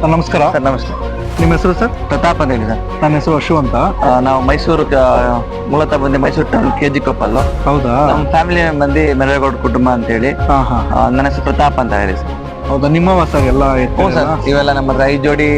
Sir ನಮಸ್ಕಾರ. Sir ನಮಸ್ತೆ. ನಿಮ್ಮ ಹೆಸರು ಸರ್? ಪ್ರತಾಪ್ ಅಂತ ಹೇಳಿ ಸರ್ ನನ್ನ ಹೆಸರು ಅಶು ಅಂತ. ಆ, ನಾವು ಮೈಸೂರು ಮೂಲತಃ ಬಂದು Mysuru town K G Koppal ಹೌದಾ? ನಮ್ಮ ಫ್ಯಾಮಿಲಿ ಮಂದಿ ಮೆರಗೌಡ ಕುಟುಂಬ ಅಂತ ಹೇಳಿ ಹಾ ಹಾ. ಆ, ನನ್ನ ಹೆಸರು ಪ್ರತಾಪ್ ಅಂತ ಹೇಳಿ ಸರ್. ಹೌದಾ? ನಿಮ್ಮ ಸರ್ ಎಲ್ಲ ಹ್ಞೂ ಸರ್ ಇವೆಲ್ಲ ನಮ್ಮ ರೈ ಜೋಡಿ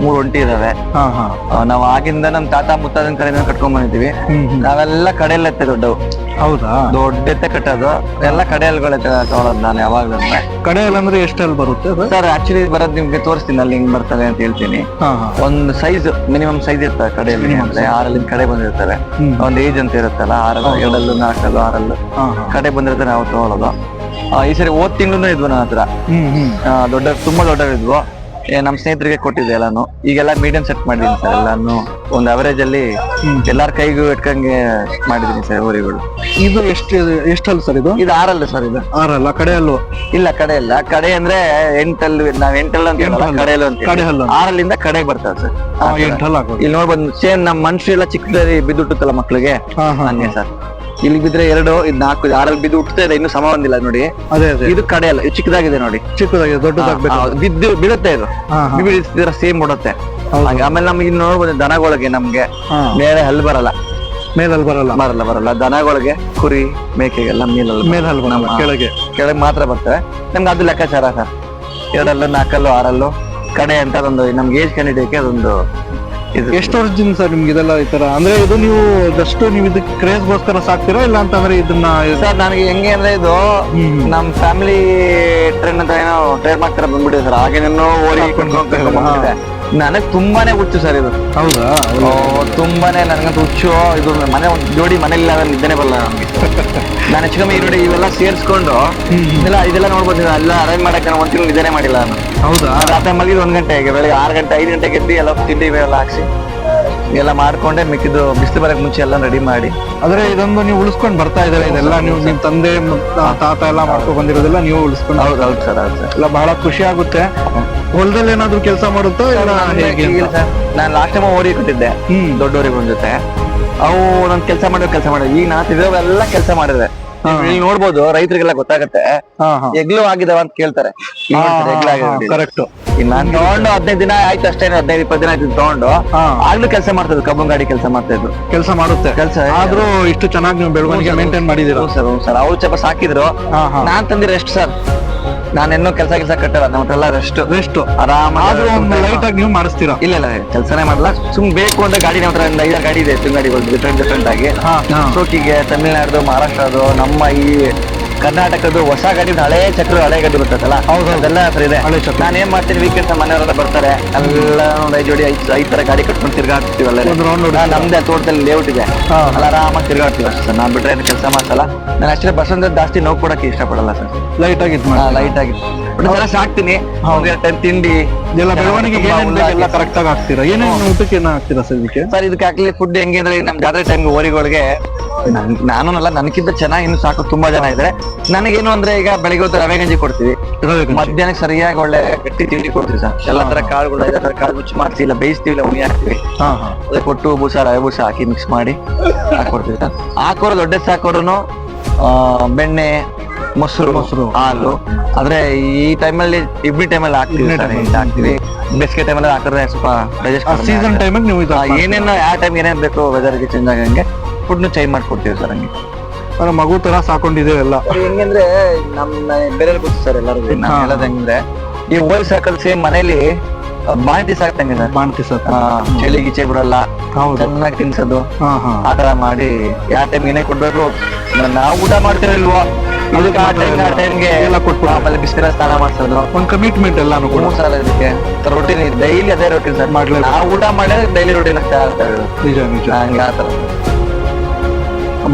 ಮೂರು ಒಂಟಿ ಇದಾವೆ. ಹಾ ಹಾ. ಆ, ನಾವು ಆಗಿಂದ ನಮ್ಮ ತಾತ ಮುತ್ತಾದನ ಕಡೆಯಿಂದ ಕಟ್ಕೊಂಡ್ ಬಂದಿದ್ದೀವಿ. ಹ್ಮ್ ಹ್ಮ್. ನಾವೆಲ್ಲ ಕಡೆಯಲ್ಲತ್ತೆ ದೊಡ್ಡವು. ಹೌದಾ? ದೊಡ್ಡ ಎತ್ತೆ ಕಟ್ಟೋದು. ಎಲ್ಲ ಕಡೆಯಲ್ಗಳು ತಗೊಳೋದು ನಾನು ಯಾವಾಗ್ಲೂ. ಕಡೆಯಲ್ಲಿ ಅಂದ್ರೆ ಎಷ್ಟಲ್ಲಿ ಬರುತ್ತೆ ಸರ್ ಆಕ್ಚುಲಿ ಬರೋದು ನಿಮ್ಗೆ ತೋರಿಸ್ತೀನಿ ಅಲ್ಲಿ ಹಿಂಗ್ ಬರ್ತಾರೆ ಅಂತ ಹೇಳ್ತೀನಿ. ಹಾ ಹಾ. ಒಂದು ಸೈಜ್ ಮಿನಿಮಮ್ ಸೈಜ್ ಇರ್ತವೆ ಕಡೆಯಲ್ಲಿ ಅಂದ್ರೆ ಆರಲ್ಲಿ ಕಡೆ ಬಂದಿರ್ತಾರೆ ಹ್ಮ್. ಒಂದು ಏಜ್ ಅಂತ ಇರುತ್ತಲ್ಲ ಆರಲ್ಲ ಎರಡಲ್ಲೂ ನಾಲ್ಕಲ್ಲೂ ಆರಲ್ಲೂ ಹಾ ಹಾ. ಕಡೆ ಬಂದಿರ್ತಾರೆ ನಾವು ತಗೊಳ್ಳೋದು ಆ, ಈ ಸರಿ ಹೋದ್ ತಿಂಗಳು ಇದ್ವು ನನ್ನ ಹತ್ರ. ಹ್ಮ್ ಹ್ಮ್. ಆ, ದೊಡ್ಡ ತುಂಬಾ ದೊಡ್ಡವಿದ್ವು. ಏ, ನಮ್ ಸ್ನೇಹಿತರಿಗೆ ಕೊಟ್ಟಿದ್ದೆ ಎಲ್ಲಾನು. ಈಗೆಲ್ಲ ಮೀಡಿಯಂ ಸೆಟ್ ಮಾಡಿದೀನಿ ಸರ್ ಎಲ್ಲಾನು. ಒಂದು ಅವರೇಜ್ ಅಲ್ಲಿ. ಎಲ್ಲಾರ ಕೈಗೂ ಇಟ್ಕಂಗೆ ಮಾಡಿದೀನಿ ಸರ್ ಊರಿಗಳು. ಇದು ಎಷ್ಟು ಎಷ್ಟಲ್ಲ ಸರ್ ಇದು? ಇದು ಆರಲ್ಲ ಸರ್ ಇದು. ಆರಲ್ಲ ಕಡೆ ಅಲ್ಲು ಇಲ್ಲ ಕಡೆ ಇಲ್ಲ ಕಡೆ ಅಂದ್ರೆ ಎಂಟಲ್ಲಿ ನಾವ್ ಎಂಟಲ್ಲ ಅಂತ ಹೇಳಲ್ಲ, ಎಂಟಲ್ಲು. ಕಡೆಯಲ್ಲೂ ಅಂತ ಕಡೆ ಹಲ್ಲು. ಆರಲ್ಲಿಂದ ಕಡೆಗೆ ಬರ್ತಾರೆ ಸರ್. ಹಾ, ಎಂಟಲ್ಲ ಹಾಕೋದು ಇಲ್ಲಿ ನೋಡ್ಬೋದು ಸೇಮ್ ನಮ್ಮ ಮನುಷ್ಯ ಎಲ್ಲ ಚಿಕ್ಕದಲ್ಲಿ ಬಿದ್ದುಟ್ಟುತ್ತಲ್ಲ ಮಕ್ಳಿಗೆ? ಹಾ ಹಾ ಹಂಗೆ ಸರ್. ಇಲ್ಲಿ ಬಿದ್ರೆ ಎರಡು ಇದು ನಾಲ್ಕು ಆರಲ್ಲಿ ಬಿದ್ದು ಹುಟ್ಟುತ್ತೆ ಇದೆ ಇನ್ನು ಸಮ ಬಂದಿಲ್ಲ ನೋಡಿ. ಅದೇ ಅದೇ. ಇದು ಕಡೆ ಅಲ್ಲ ಇದು ಚಿಕ್ಕದಾಗಿದೆ ನೋಡಿ. ಚಿಕ್ಕದಾಗಿದೆ ದೊಡ್ಡದಾಗ್ಬೇಕು ಹೌದು, ಬಿದ್ದು ಬಿಡುತ್ತೆ ಇದು. ಹಾ ಹಾ. ಬಿಡಿಸಿದ್ರೆ ಸೇಮ್ ಬಿಡುತ್ತೆ ಹೌದು. ಹಾಗೆ ಆಮೇಲೆ ನಮ್ಗೆ ಇನ್ನು ನೋಡ್ಬೋದು ದನಗಳಿಗೆ ನಮ್ಗೆ. ಹಾ. ಮೇಲೆ ಹಲ್ಲು ಬರಲ್ಲ. ಮೇಲಲ್ಲಿ ಬರಲ್ಲ. ಬರಲ್ಲ ಬರಲ್ಲ. ದನಗಳಿಗೆ ಕುರಿ ಮೇಕೆಗೆಲ್ಲ ಮೇಲಲ್ಲ ಮೇಲೆ ಹಲ್ ಬರಲ್ಲ ಕೆಳಗೆ. ಕೆಳಗೆ ಮಾತ್ರ ಬರ್ತವೆ. ನಮ್ಗೆ ಅದು ಲೆಕ್ಕಾಚಾರ ಸರ್. ಎರಡಲ್ಲೂ ನಾಲ್ಕಲ್ಲೂ ಆರಲ್ಲೂ. ಕಡೆ ಅಂತ ಅದೊಂದು ನಮ್ಗೆ ಏಜ್ ಕಂಡಿಡಿಯಕ್ಕೆ ಅದೊಂದು ಎಷ್ಟು ವರ್ಷದಿಂದ ಸರ್ ನಿಮ್ಗೆ ಇದೆಲ್ಲ ಈ ತರ? ಅಂದ್ರೆ ಇದು ನೀವು ಜಸ್ಟ್ ನೀವು ಇದಕ್ಕೆ ಕ್ರೇಜ್ಗೋಸ್ಕರ ಸಾಕ್ತೀರಾ ಇಲ್ಲ ಅಂತಂದ್ರೆ ಇದನ್ನ ಸರ್ ನನಗೆ ಹೆಂಗೆ ಅಂದ್ರೆ ಇದು. ನಮ್ ಫ್ಯಾಮಿಲಿ ಟ್ರೆಂಡ್ ಅಂತ ಏನೋ ಟ್ರೇಡ್ ಮಾಡ್ತಾರೆ ಬಂದ್ಬಿಟ್ಟಿದೆ ಸರ್ ಹಾಗೇನೋ ಓರಿ ಬಂದ್ಬಿಟ್ಟಿದೆ. ನನಗ್ ತುಂಬಾನೇ ಹುಚ್ಚು ಸರ್ ಇದು. ಹೌದಾ? ಓ, ತುಂಬಾನೇ ನನಗಂತ ಹುಚ್ಚು. ಇದು ಮನೆ ಒಂದು ಜೋಡಿ ಮನೇಲಿ ಅದ್ರಲ್ಲಿ ನಿದ್ದೆನೆ ಬರಲ್ಲ ನಮ್ಗೆ. ನಾನು ಹೆಚ್ಚು ಕಮ್ಮಿ ಈ ನೋಡಿ ಇವೆಲ್ಲ ಸೇರಿಸ್ಕೊಂಡು ಇದೆಲ್ಲ ಇದೆಲ್ಲ ನೋಡ್ಬೋದು ಎಲ್ಲ ಅರೇಂಜ್ ಮಾಡಕ್ಕೆ ನಾನು ಒಂದ್ ತಿಂಗಳು ನಿದ್ದೆನೆ ಮಾಡಿಲ್ಲ ನಾನು. ಹೌದಾ? ರಾತ್ರಿ ಮಲಗಿದ್ ಒಂದ್ ಗಂಟೆಗೆ ಬೆಳಗ್ಗೆ ಆರು ಗಂಟೆ ಐದು ಗಂಟೆಗೆ ಎದ್ದು ಎಲ್ಲ ತಿಂಡಿ ಇವೆಲ್ಲ ಹಾಕ್ಸಿ. ಎಲ್ಲ ಮಾಡ್ಕೊಂಡೆ ಮಿಕ್ಕಿದ್ದು ಬಿಸಿಲು ಬರಕ್ ಮುಂಚೆ ಎಲ್ಲ ರೆಡಿ ಮಾಡಿ. ಆದ್ರೆ ಇದೊಂದು ನೀವು ಉಳಿಸ್ಕೊಂಡ್ ಬರ್ತಾ ಇದಾರೆ ಇದೆಲ್ಲ ನೀವು ನಿಮ್ ತಂದೆ ಮ- ತಾತ ಎಲ್ಲ ಮಾಡ್ಕೊಂಡ್ ಬಂದಿರೋದೆಲ್ಲ ನೀವು ಉಳಿಸ್ಕೊಂಡು ಹೌದು ಹೌದು ಸರ್ ಹೌದು ಸರ್. ಎಲ್ಲ ಬಹಳ ಖುಷಿ ಆಗುತ್ತೆ. ಹೊಲದಲ್ಲಿ ಏನಾದ್ರು ಕೆಲಸ ಮಾಡುತ್ತೋ ಇಲ್ಲ ಹೇಗೆ ಅಂತ? ನಾನು ಲಾಸ್ಟ್ ಟೈಮ್ ಓಡಿ ಕೊಟ್ಟಿದ್ದೆ ಹ್ಮ್. ದೊಡ್ಡವರಿಗೆ ಒಂದ್ ಜೊತೆ. ಅವು ನನ್ ಕೆಲಸ ಮಾಡೋ ಕೆಲಸ ಮಾಡಿದ್ವಿ ಈಗ ನಾ ತಿರುವೆಲ್ಲ ಕೆಲಸ ಮಾಡಿದೆ ಇಲ್ಲಿ ನೋಡ್ಬೋದು ರೈತರಿಗೆಲ್ಲ ಗೊತ್ತಾಗತ್ತೆ. ಎಗ್ಲು ಆಗಿದಾವ ಅಂತ ಕೇಳ್ತಾರೆ. ಕರೆಕ್ಟ್ ನಾನ್ ತಗೊಂಡು ಹದಿನೈದು ದಿನ ಆಯ್ತು ಅಷ್ಟೇ ಹದಿನೈದು ಇಪ್ಪತ್ತು ದಿನ ಆಯ್ತು ತಗೊಂಡು ಆಗ್ಲೂ ಕೆಲಸ ಮಾಡ್ತಿದ್ರು ಕಬ್ಬನ್ ಗಾಡಿ ಕೆಲಸ ಮಾಡ್ತಾ ಇದ್ರು. ಕೆಲಸ ಮಾಡುತ್ತೆ. ಕೆಲಸ ಆದ್ರೂ ಇಷ್ಟು ಚೆನ್ನಾಗಿ ನೀವು ಬೆಳವಣಿಗೆ ಮೇಂಟೈನ್ ಮಾಡಿದಿರೋ ಸರ್ ಸರ್ ಅವ್ರು ಸ್ವಲ್ಪ ಸಾಕಿದ್ರು. ನಾನ್ ತಂದಿರ ಎಷ್ಟು ಸರ್? ನಾನು ಇನ್ನೂ ಕೆಲಸ ಕೆಲಸ ಕಟ್ಟಲ್ಲ ನಮ್ಮ ಹತ್ರ ಎಲ್ಲ ರೆಸ್ಟ್ ರೆಸ್ಟ್ ಆರಾಮ ಆದ್ರೂ ಒಂದು ಲೈಟ್ ಆಗಿ ನೀವು ಮಾಡಿಸ್ತೀರಾ? ಇಲ್ಲ ಇಲ್ಲ ಕೆಲಸನೇ ಮಾಡಲ್ಲ. ಸುಮ್ ಬೇಕು ಅಂದ್ರೆ ಗಾಡಿ ನಮ್ಮ ಹತ್ರ ಒಂದು ಐದಾರು ಗಾಡಿ ಇದೆ ತುಂಬ ಗಾಡಿಗಳು ಡಿಫ್ರೆಂಟ್ ಡಿಫ್ರೆಂಟ್ ಆಗಿ ಸೋಕಿಗೆ ತಮಿಳ್ನಾಡು ಮಹಾರಾಷ್ಟ್ರದು ನಮ್ಮ ಈ ಕರ್ನಾಟಕದ ಹೊಸ ಗಾಡಿ ಹಳೆ ಚಕ್ರ ಹಳೆ ಗಾಡಿ ಬರ್ತದಲ್ಲ ಹೌದು. ಅದೆಲ್ಲ ಹತ್ರ ಇದೆ. ಹಳೆ ಚಕ್ರ. ನಾನು ಏನ್ ಮಾಡ್ತೀನಿ ವೀಕೆಂಡ್ ಮನೆಯವರೆಲ್ಲ ಬರ್ತಾರೆ ಎಲ್ಲ ಒಂದು ಐದು ಜೋಡಿ ಐದು ಐದು ತರ ಗಾಡಿ ಕಟ್ಕೊಂಡು ತಿರ್ಗಾಡ್ತೀವಲ್ಲ ಅಲ್ಲೇ ನಮ್ದೇ ತೋಟದಲ್ಲಿ ಲೇಔಟ್ ಇದೆ. ಅಲ್ಲ ಆರಾಮಾಗಿ ತಿರ್ಗಾಡ್ತೀವಿ ಅಷ್ಟೇ ಸರ್. ನಾನು ಬಿಟ್ರೆ ಏನು ಕೆಲಸ ಮಾಡ್ಸಲ್ಲ. ನಾನು ಅಷ್ಟೇ ಬಸ್ ಅಂದ್ರೆ ಜಾಸ್ತಿ ನೋವು ಕೊಡಕ್ಕೆ ಇಷ್ಟಪಡಲ್ಲ ಸರ್. ಲೈಟ್ ಆಗಿ ಇದ್ ಮಾಡಿ ಲೈಟ್ ಆಗಿ ಬಟ್ ಎಲ್ಲ ಸಾಕ್ತೀನಿ. ಟೈಮ್ ತಿಂಡಿ. ಎಲ್ಲ ಬೆಳವಣಿಗೆಗೆ ಎಲ್ಲ ಕರೆಕ್ಟ್ ಆಗಿ ಹಾಕ್ತೀರಾ? ಏನೇನು ಊಟಕ್ಕೆ ಏನ್ ಹಾಕ್ತೀರಾ ಸರ್ ಇದಕ್ಕೆ? ಸರ್ ಇದಕ್ಕೆ ಹಾಕ್ಲಿ ಫುಡ್ ಹೆಂಗೆ ಅಂದ್ರೆ ನಮ್ ಜಾತ್ರೆ ಟೈಮ್ ಓರಿಗಳಿಗೆ ನಾನು ಅಲ್ಲ ನನಗಿಂತ ಚೆನ್ನಾಗಿ ಇನ್ನು ಸಾಕು ತುಂಬಾ ಜನ ಇದ್ದಾರೆ ನನಗೇನು ಅಂದ್ರೆ ಈಗ ಬೆಳಿಗ್ಗೆ ಹೊತ್ತು ರವೆ ಗಂಜಿ ಕೊಡ್ತೀವಿ. ಮಧ್ಯಾಹ್ನಕ್ಕೆ ಸರಿಯಾಗಿ ಒಳ್ಳೆ ಗಟ್ಟಿ ತಿಂಡಿ ಕೊಡ್ತೀವಿ ಸರ್. ಎಲ್ಲ ತರ ಕಾಳುಗಳು ಇದೆ ತರ ಕಾಳು ಮುಚ್ಚಿ ಮಾಡ್ತೀವಿ ಇಲ್ಲ ಬೇಯಿಸ್ತೀವಿ ಇಲ್ಲ ಉಣಿ ಹಾಕ್ತಿವಿ. ಹಾ ಹಾ. ಅದೇ ಕೊಟ್ಟು ಬೂಸ ರವೆ ಬೂಸ ಹಾಕಿ ಮಿಕ್ಸ್ ಮಾಡಿ ಹಾಕೊಡ್ತೀವಿ ಸರ್. ಹಾಕೋರು ದೊಡ್ಡ ಸಾಕೋರು ಬೆಣ್ಣೆ ಮೊಸರು ಮೊಸರು. ಹಾಲು. ಆದ್ರೆ ಈ ಟೈಮಲ್ಲಿ ಇಬ್ರಿ ಟೈಮಲ್ಲಿ ಹಾಕ್ತೀವಿ ಹಾಕ್ತೀವಿ. ಬೇಸಿಗೆ ಟೈಮಲ್ಲಿ ಹಾಕಿದ್ರೆ ಸ್ವಲ್ಪ ಡೈಜೆಸ್ಟ್ ಸೀಸನ್ ಟೈಮಲ್ಲಿ ನೀವು ಆ, ಏನೇನು ಯಾವ ಟೈಮ್ ಏನೇನು ಬೇಕು ವೆದರ್ಗೆ ಚೇಂಜ್ ಆಗಂಗೆ ಫುಡ್ನು ಚೇಂಜ್ ಮಾಡ್ಕೊಡ್ತೀವಿ ಸರ್ ಹಂಗೆ. ಮಗು ತರ ಸಾಕೊಂಡಿದ್ದೀವಿ ಎಲ್ಲ. ಹೆಂಗಂದ್ರೆ ನಮ್ಮ ಬೇರೆ ಗೊತ್ತು ಸರ್ ಎಲ್ಲರಿಗೂ. ನಾನು. ಹೇಳೋದು ಹೆಂಗಂದ್ರೆ ಈ ಓಲ್ ಸಾಕಲ್ ಸೇಮ್ ಮನೇಲಿ ಮಾಹಿತಿ ಸಾಕ್ತಂಗೆ ಸರ್ ಬಾಣ್ತಿ ಸರ್ ಆ, ಚಳಿ ಗೀಚೆ ಬಿಡಲ್ಲ. ಚೆನ್ನಾಗಿ ತಿನ್ಸೋದು. ಆ ತರ ಮಾಡಿ ಯಾವ ಟೈಮ್ ಏನೇ ಕೊಡ್ಬೇಕು ನಾವು ಊಟ ಮಾಡ್ತಿರಲ್ವೋ ಇದಕ್ಕೆ ಆ ಟೈಮ್ ಆ ಟೈಮ್ಗೆ ಎಲ್ಲ ಕೊಟ್ಟು ಆಮೇಲೆ ಬಿಸಿಲ ಸ್ನಾನ ಮಾಡ್ಸೋದು. ಒಂದು ಕಮಿಟ್ಮೆಂಟ್ ಎಲ್ಲಾನು ಕೂಡ. ಸರ್ ಇದಕ್ಕೆ ರೊಟೀನ್ ಡೈಲಿ ಅದೇ ರೊಟೀನ್ ಸರ್ ಮಾಡ್ಲೇಬೇಕು. ನಾವು ಊಟ ಮಾಡಿದ್ರೆ ಡೈಲಿ ರೊಟೀನ್ ಆಗ್ತಾ ಇರೋದು. ನಿಜ ನಿಜ. ಹಂಗೆ ಆ ತರ.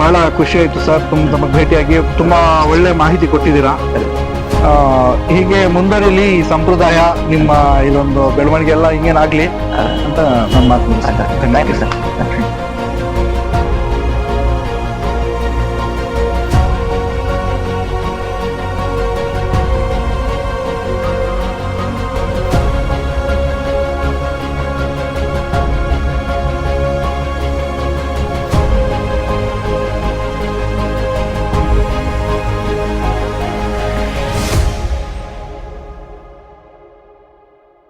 ಬಹಳ ಖುಷಿ ಆಯ್ತು ಸರ್. ತುಂಬ ತಮಗೆ ಭೇಟಿಯಾಗಿ ತುಂಬಾ ಒಳ್ಳೆ ಮಾಹಿತಿ ಕೊಟ್ಟಿದ್ದೀರಾ. ಹೀಗೆ ಮುಂದರಿಲಿ ಈ ಸಂಪ್ರದಾಯ ನಿಮ್ಮ ಇದೊಂದು ಬೆಳವಣಿಗೆ ಎಲ್ಲ ಹಿಂಗೇನಾಗ್ಲಿ ಅಂತ ನನ್ನ ಮಾತು ಥ್ಯಾಂಕ್ ಯು ಸರ್.